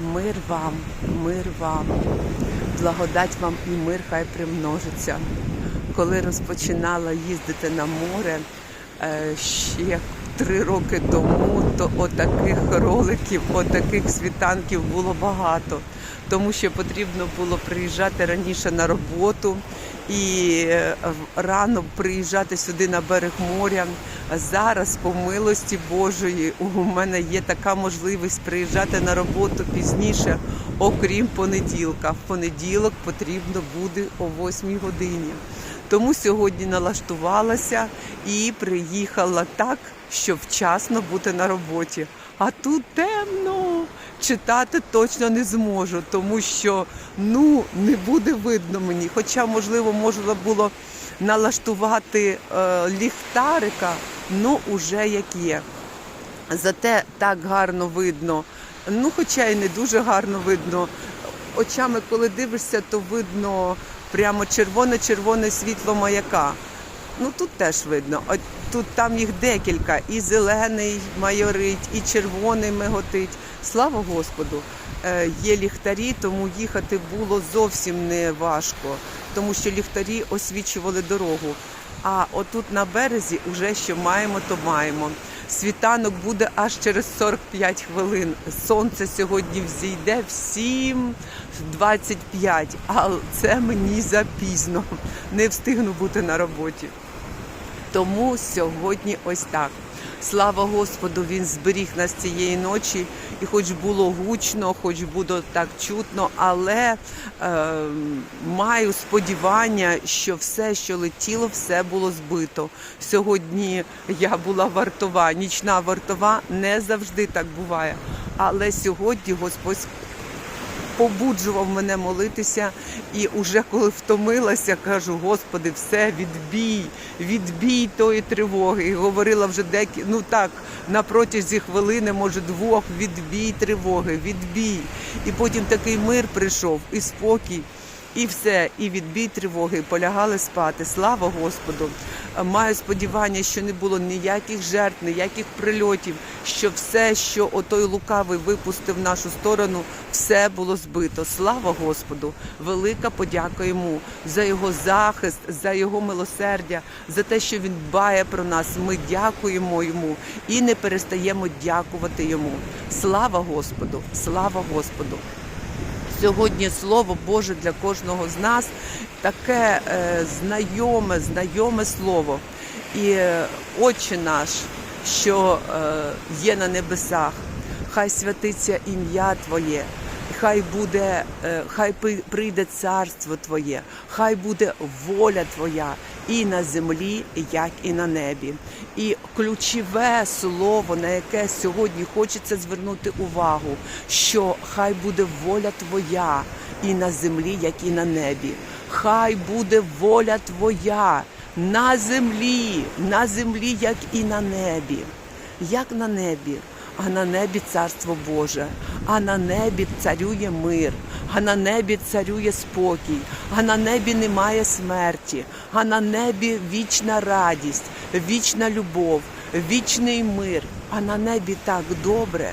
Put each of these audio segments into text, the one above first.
Мир вам, мир вам, благодать вам і мир хай примножиться. Коли розпочинала їздити на море е, ще три роки тому, то отаких роликів, отаких світанків було багато, тому що потрібно було приїжджати раніше на роботу і е, рано приїжджати сюди на берег моря. Зараз, по милості Божої, у мене є така можливість приїжджати на роботу пізніше, окрім понеділка. В понеділок потрібно буде о 8 годині. Тому сьогодні налаштувалася і приїхала так, щоб вчасно бути на роботі. А тут темно. Читати точно не зможу, тому що ну не буде видно мені. Хоча, можливо, можна було налаштувати е, ліхтарика, ну уже як є. Зате так гарно видно. Ну, хоча і не дуже гарно видно. Очами, коли дивишся, то видно прямо червоне-червоне світло маяка. Ну тут теж видно. От тут там їх декілька. І зелений майорить, і червоний миготить. Слава Господу! Е, Є ліхтарі, тому їхати було зовсім не важко, тому що ліхтарі освічували дорогу. А отут на березі вже що маємо, то маємо. Світанок буде аж через 45 хвилин. Сонце сьогодні взійде в 7.25, але це мені запізно. Не встигну бути на роботі. Тому сьогодні ось так. Слава Господу, Він зберіг нас цієї ночі, і хоч було гучно, хоч було так чутно, але е, маю сподівання, що все, що летіло, все було збито. Сьогодні я була вартова, нічна вартова не завжди так буває. Але сьогодні Господь побуджував мене молитися, і уже коли втомилася, кажу: Господи, все, відбій, відбій тої тривоги. І говорила вже декі, ну так, на протязі хвилини, може, двох, відбій тривоги, відбій. І потім такий мир прийшов і спокій. І все, і відбій тривоги, полягали спати. Слава Господу! Маю сподівання, що не було ніяких жертв, ніяких прильотів, що все, що отой лукавий випустив в нашу сторону, все було збито. Слава Господу! Велика подяка йому за його захист, за його милосердя, за те, що він дбає про нас. Ми дякуємо йому і не перестаємо дякувати йому. Слава Господу! Слава Господу! Сьогодні слово Боже для кожного з нас таке е, знайоме, знайоме слово. І е, Отче наш, що е, є на небесах, хай святиться ім'я Твоє. Хай буде, е, хай прийде царство Твоє, хай буде воля Твоя і на землі, як і на небі. І ключове слово, на яке сьогодні хочеться звернути увагу, що хай буде воля Твоя і на землі, як і на небі. Хай буде воля Твоя на землі, на землі, як і на небі. Як на небі, а на небі царство Боже, а на небі царює мир, а на небі царює спокій, а на небі немає смерті, а на небі вічна радість, вічна любов, вічний мир, а на небі так добре.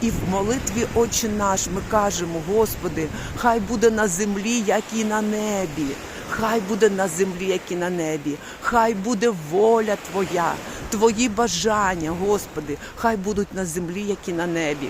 І в молитві Отче наш ми кажемо, Господи, хай буде на землі, як і на небі. Хай буде на землі, як і на небі, хай буде воля Твоя, Твої бажання, Господи, хай будуть на землі, як і на небі.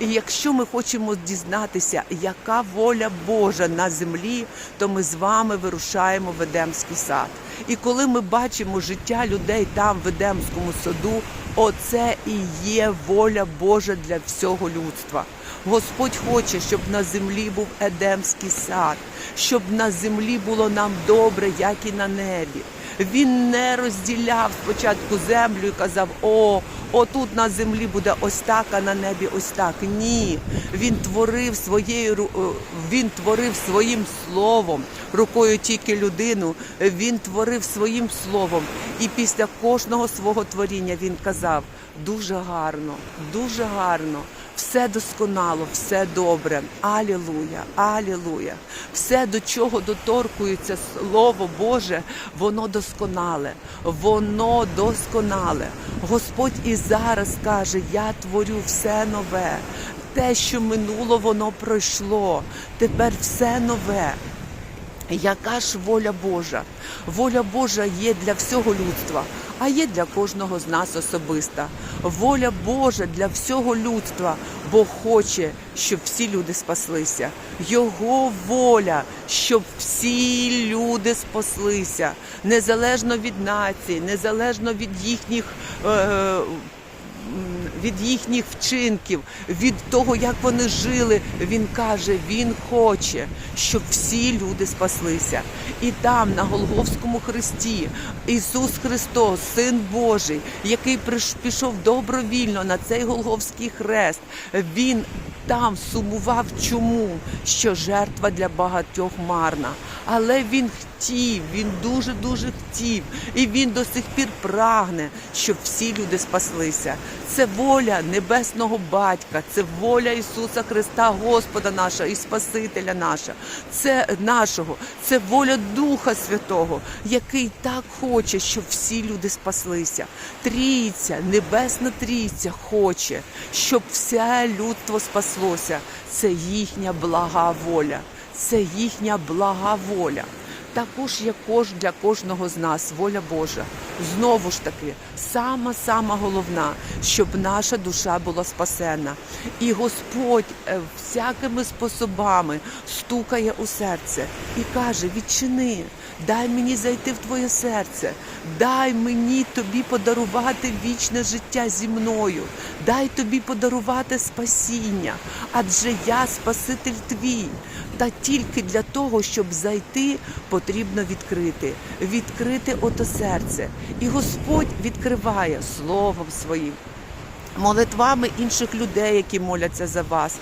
І якщо ми хочемо дізнатися, яка воля Божа на землі, то ми з вами вирушаємо в Едемський сад. І коли ми бачимо життя людей там, в Едемському саду, оце і є воля Божа для всього людства. Господь хоче, щоб на землі був Едемський сад, щоб на землі було нам добре, як і на небі. Він не розділяв спочатку землю і казав: О, отут на землі буде ось так, а на небі ось так. Ні. Він творив своєю е, він творив своїм словом, рукою тільки людину. Він творив своїм словом. І після кожного свого творіння він казав: дуже гарно, дуже гарно. Все досконало, все добре. Алілуя, алілуя. Все, до чого доторкується Слово Боже, воно досконале, воно досконале. Господь і зараз каже: Я творю все нове. те, що минуло, воно пройшло. Тепер все нове. Яка ж воля Божа? Воля Божа є для всього людства, а є для кожного з нас особиста. Воля Божа для всього людства, Бог хоче, щоб всі люди спаслися. Його воля, щоб всі люди спаслися, незалежно від нації, незалежно від їхніх. Е- від їхніх вчинків, від того, як вони жили. Він каже, він хоче, щоб всі люди спаслися. І там, на Голговському хресті, Ісус Христос, Син Божий, який пішов добровільно на цей Голговський хрест, Він там сумував чому, що жертва для багатьох марна. Але він хотів, він дуже дуже хотів, і він до сих пір прагне, щоб всі люди спаслися. Це воля небесного батька, це воля Ісуса Христа, Господа нашого і Спасителя наша, це нашого, це воля Духа Святого, який так хоче, щоб всі люди спаслися. Трійця, небесна трійця хоче, щоб все людство спаслося. Це їхня блага воля це їхня блага воля. Також є кож для кожного з нас воля Божа. Знову ж таки, сама сама головна, щоб наша душа була спасена. І Господь е, всякими способами стукає у серце і каже: відчини, дай мені зайти в твоє серце, дай мені тобі подарувати вічне життя зі мною, дай тобі подарувати спасіння, адже я Спаситель твій. Та тільки для того, щоб зайти, потрібно відкрити, відкрити ото серце. І Господь відкриває словом своїм. Молитвами інших людей, які моляться за вас,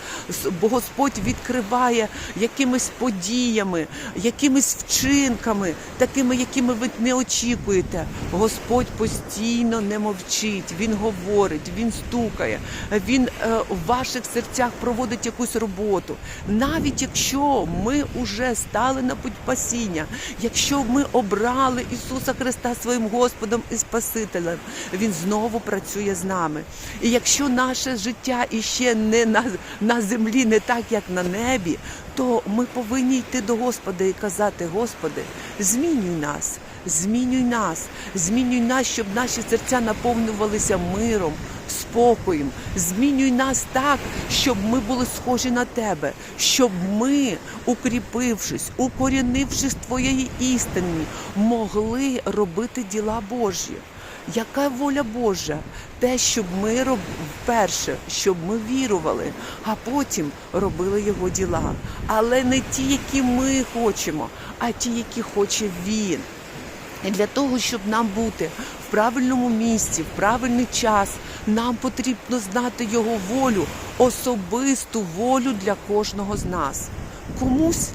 бо Господь відкриває якимись подіями, якимись вчинками, такими, якими ви не очікуєте. Господь постійно не мовчить, Він говорить, Він стукає, Він е, в ваших серцях проводить якусь роботу. Навіть якщо ми вже стали на путь спасіння, якщо ми обрали Ісуса Христа своїм Господом і Спасителем, Він знову працює з нами. І якщо наше життя іще не на, на землі, не так, як на небі, то ми повинні йти до Господа і казати: Господи, змінюй нас, змінюй нас, змінюй нас, щоб наші серця наповнювалися миром, спокоєм. Змінюй нас так, щоб ми були схожі на тебе, щоб ми, укріпившись, укорінившись твоєї істині, могли робити діла Божі. Яка воля Божа? Те, щоб ми роб... вперше, щоб ми вірували, а потім робили його діла. Але не ті, які ми хочемо, а ті, які хоче він. І для того, щоб нам бути в правильному місці, в правильний час, нам потрібно знати його волю, особисту волю для кожного з нас. Комусь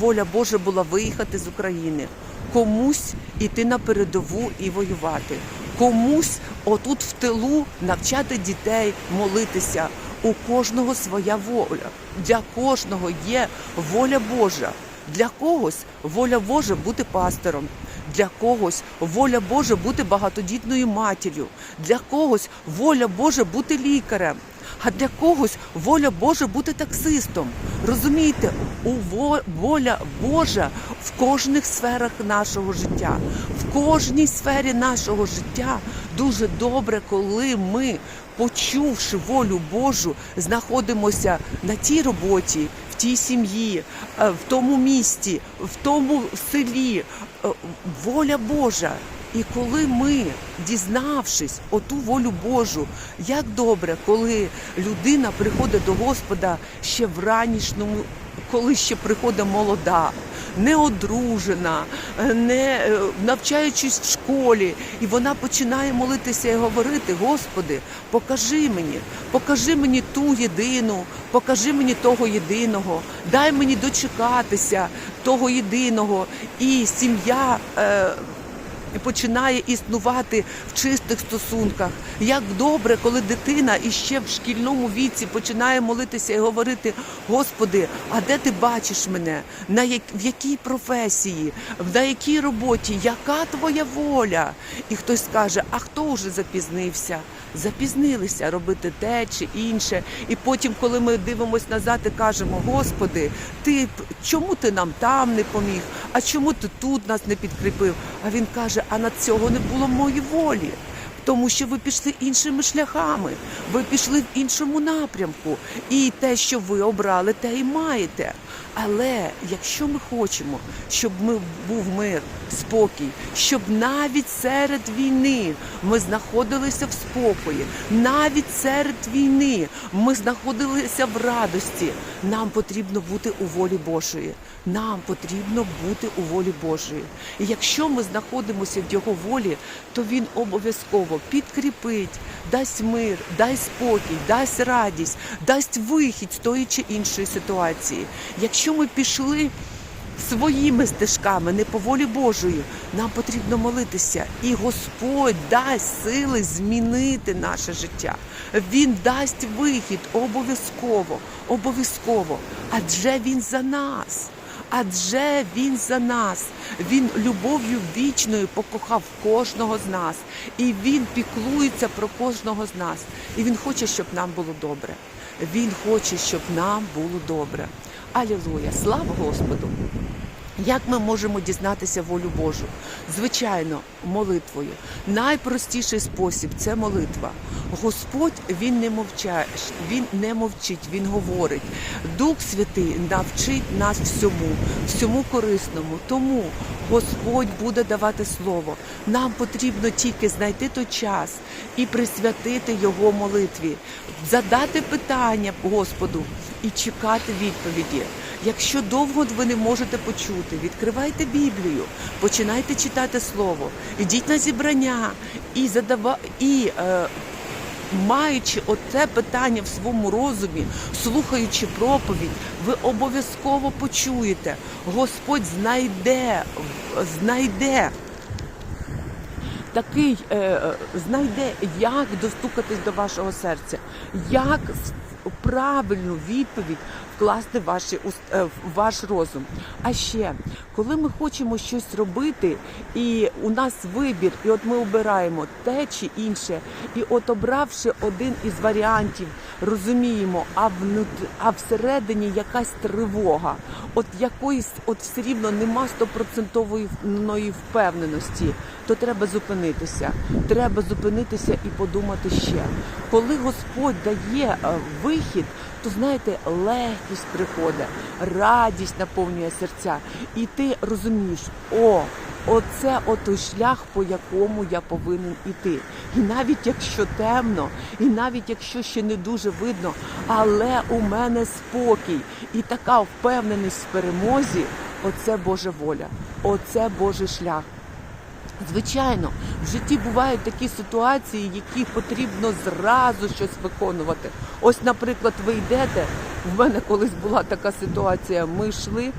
воля Божа була виїхати з України, комусь іти на передову і воювати, комусь отут в тилу навчати дітей молитися. У кожного своя воля. Для кожного є воля Божа. Для когось воля Божа бути пастором, для когось воля Божа бути багатодітною матір'ю, для когось воля Божа бути лікарем, а для когось воля Божа бути таксистом. Розумієте, у во- воля Божа в кожних сферах нашого життя, в кожній сфері нашого життя дуже добре, коли ми, почувши волю Божу, знаходимося на тій роботі, тій сім'ї, е, в тому місті, в тому селі. Е, Воля Божа. І коли ми, дізнавшись оту волю Божу, як добре, коли людина приходить до Господа ще в ранішньому, коли ще приходить молода, не одружена, е, не е, навчаючись в школі, і вона починає молитися і говорити: Господи, покажи мені, покажи мені ту єдину, покажи мені того єдиного, дай мені дочекатися того єдиного, і сім'я. Е, починає існувати в чистих стосунках. Як добре, коли дитина іще в шкільному віці починає молитися і говорити: Господи, а де ти бачиш мене? На як в якій професії, на якій роботі? Яка твоя воля? І хтось скаже: А хто вже запізнився? Запізнилися робити те чи інше. І потім, коли ми дивимося назад і кажемо: Господи, ти чому ти нам там не поміг? А чому ти тут нас не підкріпив? А він каже: А на цього не було моєї волі. Тому що ви пішли іншими шляхами, ви пішли в іншому напрямку, і те, що ви обрали, те і маєте. Але якщо ми хочемо, щоб ми був мир, спокій, щоб навіть серед війни ми знаходилися в спокої, навіть серед війни ми знаходилися в радості, нам потрібно бути у волі Божої. Нам потрібно бути у волі Божої. І якщо ми знаходимося в Його волі, то Він обов'язково підкріпить, дасть мир, дасть спокій, дасть радість, дасть вихід з тої чи іншої ситуації. Якщо ми пішли своїми стежками, не по волі Божої, нам потрібно молитися, і Господь дасть сили змінити наше життя. Він дасть вихід обов'язково, обов'язково, адже він за нас. Адже він за нас, він любов'ю вічною покохав кожного з нас, і він піклується про кожного з нас. І він хоче, щоб нам було добре. Він хоче, щоб нам було добре. Алілуя! Слава Господу! Як ми можемо дізнатися волю Божу? Звичайно, молитвою. Найпростіший спосіб це молитва. Господь він не мовчає, він не мовчить, він говорить. Дух Святий навчить нас всьому, всьому корисному. Тому Господь буде давати слово. Нам потрібно тільки знайти той час і присвятити його молитві, задати питання Господу і чекати відповіді. Якщо довго ви не можете почути, відкривайте Біблію, починайте читати слово, ідіть на зібрання і задава і. Е, Маючи оце питання в своєму розумі, слухаючи проповідь, ви обов'язково почуєте. Господь знайде, знайде такий, е, знайде, як достукатись до вашого серця, як правильну відповідь вкласти ваші, е, ваш розум. А ще, коли ми хочемо щось робити, і у нас вибір, і от ми обираємо те чи інше, і от обравши один із варіантів, розуміємо, а внут... а всередині якась тривога, от якоїсь, от все рівно нема стопроцентової впевненості, то треба зупинитися. Треба зупинитися і подумати ще. Коли Господь дає е, вихід, то знаєте, легкість приходить, радість наповнює серця, і ти розумієш, о. Оце отой шлях, по якому я повинен іти. І навіть якщо темно, і навіть якщо ще не дуже видно, але у мене спокій і така впевненість в перемозі, оце Божа воля, оце Божий шлях. Звичайно, в житті бувають такі ситуації, які потрібно зразу щось виконувати. Ось, наприклад, ви йдете. В мене колись була така ситуація. Ми йшли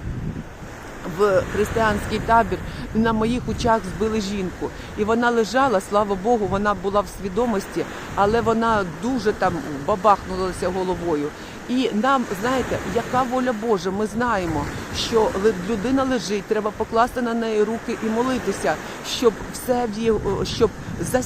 в християнський табір, і на моїх очах збили жінку. І вона лежала, слава Богу, вона була в свідомості, але вона дуже там бабахнулася головою. І нам, знаєте, яка воля Божа, ми знаємо, що людина лежить, треба покласти на неї руки і молитися, щоб все в її, щоб за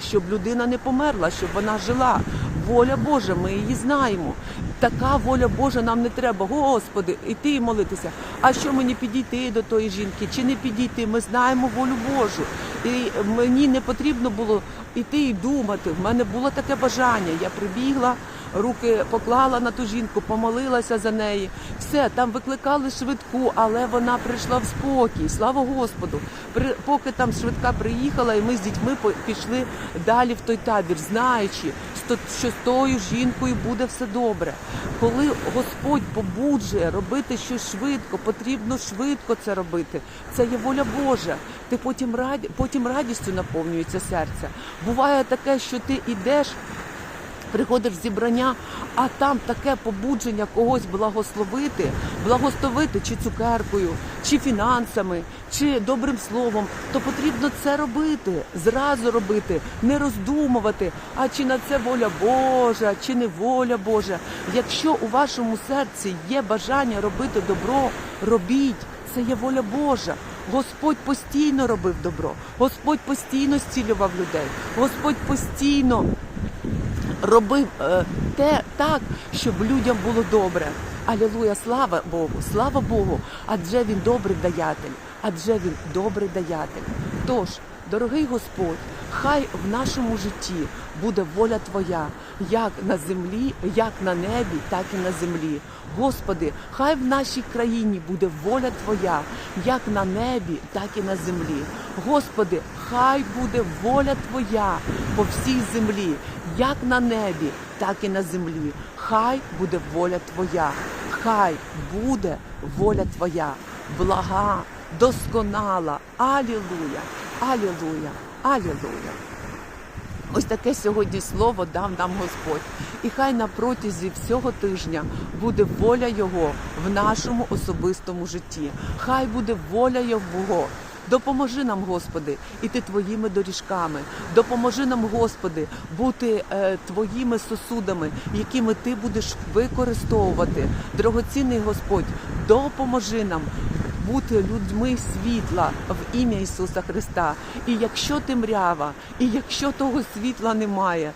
щоб людина не померла, щоб вона жила. Воля Божа, ми її знаємо. Така воля Божа нам не треба. Господи, іти і молитися. А що мені підійти до тої жінки? Чи не підійти? Ми знаємо волю Божу. І мені не потрібно було іти і думати. В мене було таке бажання. Я прибігла, руки поклала на ту жінку, помолилася за неї. Все, там викликали швидку, але вона прийшла в спокій. Слава Господу. При, поки там швидка приїхала, і ми з дітьми пішли далі в той табір, знаючи, що з тою жінкою буде все добре. Коли Господь побуджує робити щось швидко, потрібно швидко це робити. Це є воля Божа. Ти потім раді, потім радістю наповнюється серце. Буває таке, що ти йдеш Приходиш в зібрання, а там таке побудження когось благословити, благословити чи цукеркою, чи фінансами, чи добрим словом, то потрібно це робити, зразу робити, не роздумувати, а чи на це воля Божа, чи не воля Божа. Якщо у вашому серці є бажання робити добро, робіть. Це є воля Божа. Господь постійно робив добро, Господь постійно зцілював людей, Господь постійно робив е, те так, щоб людям було добре. Алілуя, слава Богу, слава Богу, адже він добрий даятель, адже він добрий даятель. Тож, дорогий Господь, хай в нашому житті буде воля Твоя, як на землі, як на небі, так і на землі. Господи, хай в нашій країні буде воля Твоя, як на небі, так і на землі. Господи, хай буде воля Твоя по всій землі, як на небі, так і на землі. Хай буде воля Твоя, хай буде воля Твоя, блага, досконала. Алілуя, алілуя, алілуя. Ось таке сьогодні слово дав нам Господь. І хай на протязі всього тижня буде воля Його в нашому особистому житті. Хай буде воля Його. Допоможи нам, Господи, іти твоїми доріжками. Допоможи нам, Господи, бути е, твоїми сосудами, якими ти будеш використовувати. Дорогоцінний Господь, допоможи нам бути людьми світла в ім'я Ісуса Христа. І якщо темрява, і якщо того світла немає,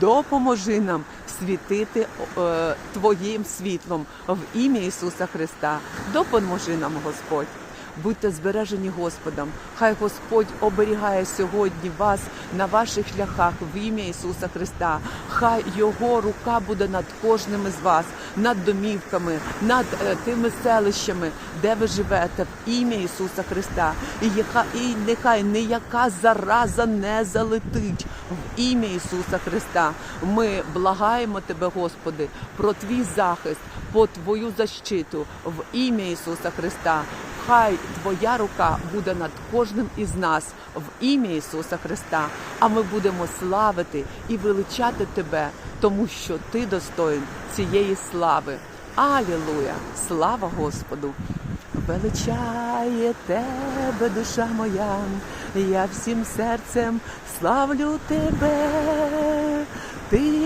допоможи нам світити е, Твоїм світлом в ім'я Ісуса Христа. Допоможи нам, Господь. Будьте збережені Господом. Хай Господь оберігає сьогодні вас на ваших шляхах в ім'я Ісуса Христа. Хай Його рука буде над кожним із вас, над домівками, над е, тими селищами, де ви живете, в ім'я Ісуса Христа. І, яка, і нехай ніяка зараза не залетить в ім'я Ісуса Христа. Ми благаємо Тебе, Господи, про Твій захист, по Твою защиту в ім'я Ісуса Христа. Хай Твоя рука буде над кожним із нас в ім'я Ісуса Христа. А ми будемо славити і величати Тебе, тому що Ти достоїн цієї слави. Алілуя! Слава Господу! Величає тебе, душа моя, я всім серцем славлю тебе. Ти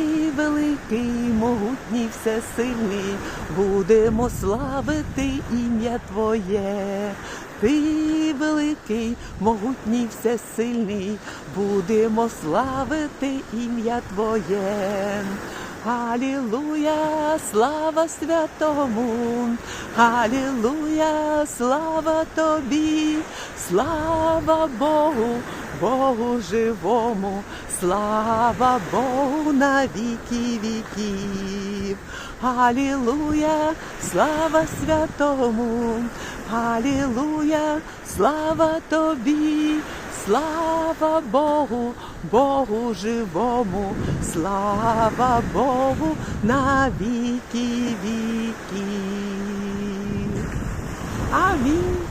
могутній, всесильний, будемо славити ім'я Твоє. Ти великий, могутній, всесильний, будемо славити ім'я Твоє. Алілуя, слава святому, Алілуя, слава тобі, слава Богу, Богу живому, слава Богу на віки віків. Алілуя, слава святому, Алілуя, слава тобі, слава Богу, Богу живому, слава Богу на віки віків. Амінь.